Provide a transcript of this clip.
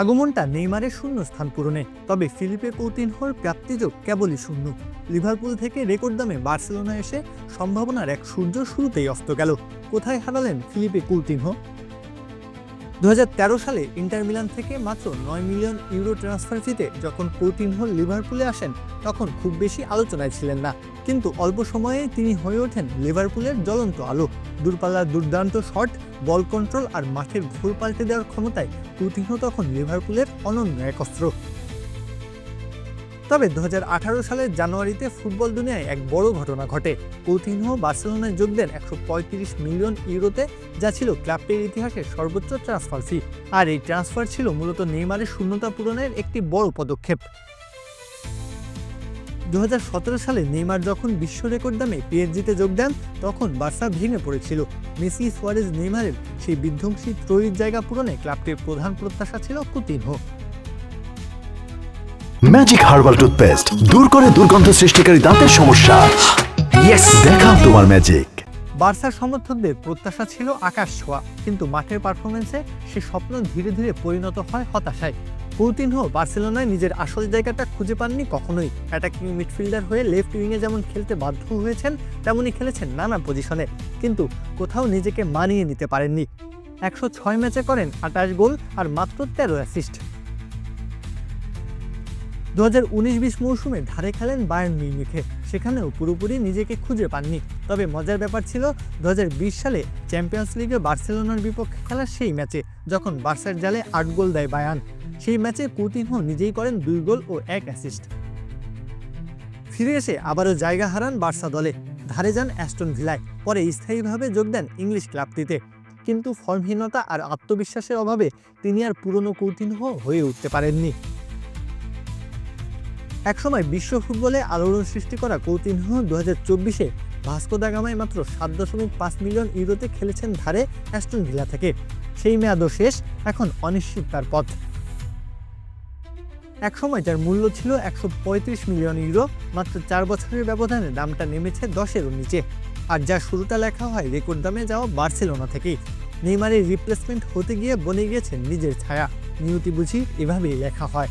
আগমনটা নেইমারের শূন্য স্থান পূরণে, তবে ফিলিপে কৌতিনহোর প্রাপ্তিযোগ কেবলই শূন্য। লিভারপুল থেকে রেকর্ড দামে বার্সেলোনা এসে সম্ভাবনার এক সূর্য শুরুতেই অস্ত গেল। কোথায় হারালেন ফিলিপে কৌতিনহো? দু হাজার তেরো সালে ইন্টার মিলান থেকে মাত্র নয় মিলিয়ন ইউরো ট্রান্সফার ফিতে যখন হল লিভারপুলে আসেন, তখন খুব বেশি আলোচনায় ছিলেন না। কিন্তু অল্প সময়ে তিনি হয়ে ওঠেন লিভারপুলের জ্বলন্ত আলো। দূরপাল্লার দুর্দান্ত শট, বল কন্ট্রোল আর মাঠের ভুল পাল্টে দেওয়ার ক্ষমতায় কুতিনহো তখন লিভারপুলের অনন্য এক অস্ত্র তবে দু হাজার আঠারো সালের জানুয়ারিতে ফুটবল দুনিয়ায় এক বড় ঘটনা ঘটে। কৌতিনহো বার্সেলোনায় যোগ দেন একশো মিলিয়ন ইউরোতে, যা ছিল ক্লাবটির ইতিহাসের সর্বোচ্চ ট্রান্সফার ফি। আর এই ট্রান্সফার ছিল মূলত নেইমারের শূন্যতা পূরণের একটি বড় পদক্ষেপ। দু হাজার সতেরো সালে নেইমার যখন বিশ্ব রেকর্ড দামে পিএসজিতে যোগ দেন, তখন বার্সা ভেঙে পড়েছিল। মেসি, সোয়ারেজ, নেইমারের সেই বিধ্বংসী ত্রয়ীর জায়গা পূরণে ক্লাবটির প্রধান প্রত্যাশা ছিল কুতিনহো ম্যাজিক হার্বাল টুথপেস্ট দূর করে দুর্গন্ধ সৃষ্টিকারী দাঁতের সমস্যা। ইয়েস দেখাও তোমার ম্যাজিক বার্সার সমর্থকদের প্রত্যাশা ছিল আকাশ ছোঁয়া, কিন্তু মাঠের পারফরমেন্সে সে স্বপ্ন ধীরে ধীরে পরিণত হয় হতাশায়। কৌতিনহো বার্সেলোনায় নিজের আসল জায়গাটা খুঁজে পাননি কখনোই। অ্যাটাকিং মিডফিল্ডার হয়ে লেফট উইংয়ে যেমন খেলতে বাধ্য হয়েছেন, তেমনই খেলেছেন নানা পজিশনে কিন্তু কোথাও নিজেকে মানিয়ে নিতে পারেননি। একশো ছয় ম্যাচে করেন আটাশ গোল আর মাত্র তেরো অ্যাসিস্ট দু হাজার উনিশ বিশ মৌসুমে ধারে খেলেন বায়ার্ন মিউনিখে। সেখানেও পুরোপুরি নিজেকে খুঁজে পাননি। তবে মজার ব্যাপার ছিল দু হাজার বিশ সালে চ্যাম্পিয়ন্স লিগে বার্সেলোনার বিপক্ষে খেলা সেই ম্যাচে, যখন বার্সার জালে আট গোল দেয় বায়ান সেই ম্যাচে কুতিনহো নিজেই করেন দুই গোল ও এক অ্যাসিস্ট। ফিরে এসে আবারও জায়গা হারান বার্সা দলে। ধারে যান অ্যাস্টন ভিলায়। পরে স্থায়ীভাবে যোগ দেন ইংলিশ ক্লাবটিতে। কিন্তু ফর্মহীনতা আর আত্মবিশ্বাসের অভাবে তিনি আর পুরনো কৌতিনহো হয়ে উঠতে পারেননি। একসময় বিশ্ব ফুটবলে আলোড়ন সৃষ্টি করা কৌতিনহ দু হাজার চব্বিশে ভাস্কো দা গামায় মাত্র সাত দশমিক পাঁচ মিলিয়ন ইউরোতে খেলেছেন ধারে অ্যাস্টন ভিলা থেকে। সেই মেয়াদও শেষ, এখন অনিশ্চিত তার পথ। একসময় যার মূল্য ছিল একশো পঁয়ত্রিশ মিলিয়ন ইউরো, মাত্র চার বছরের ব্যবধানে দামটা নেমেছে দশেরও নিচে। আর যার শুরুটা লেখা হয় রেকর্ড দামে যাওয়া বার্সেলোনা থেকেই। নেইমারের রিপ্লেসমেন্ট হতে গিয়ে বনে গিয়েছে নিজের ছায়া। নিয়তি বুঝি এভাবেই লেখা হয়।